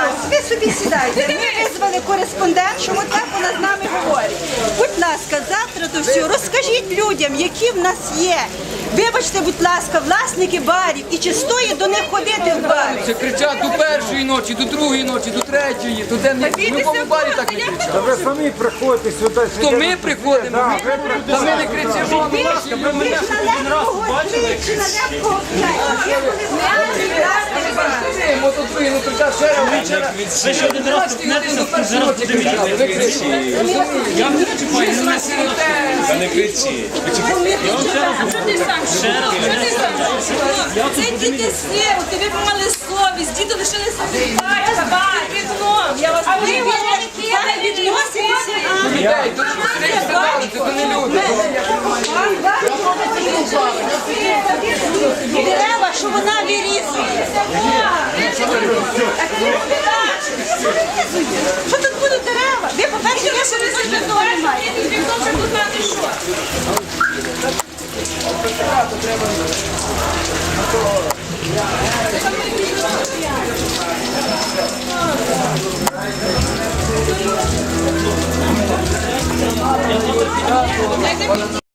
вас. Ви собі сідайте. Ми визвали кореспондент, що от так вона з нами говорить. Будь ласка, завтра то все, розкажіть людям, які в нас є. Вибачте, будь ласка, власники барів, і чи стоїть до них ходити в барі? Це кричать до першої ночі, до другої ночі, до третьої, до де ми в якому барі так не кричать. Та ви самі приходите сюди. То ми приходимо, Да, ми, ви приходите. та ми не кричимо. Ви ж на легкого тричі, на легкого п'ять. Коли власник бару. Ми тут другий, ну кричать ще раз, ще раз. Ви я не чіпаю. Це діти сироти, ви б мали совість, діти лишилися вікном. Я вас не люди. Дерева, що вона вирізує. Що тут будуть дерева? Ви, по-перше, ви ще не того немає. Вікном вже тут знати що.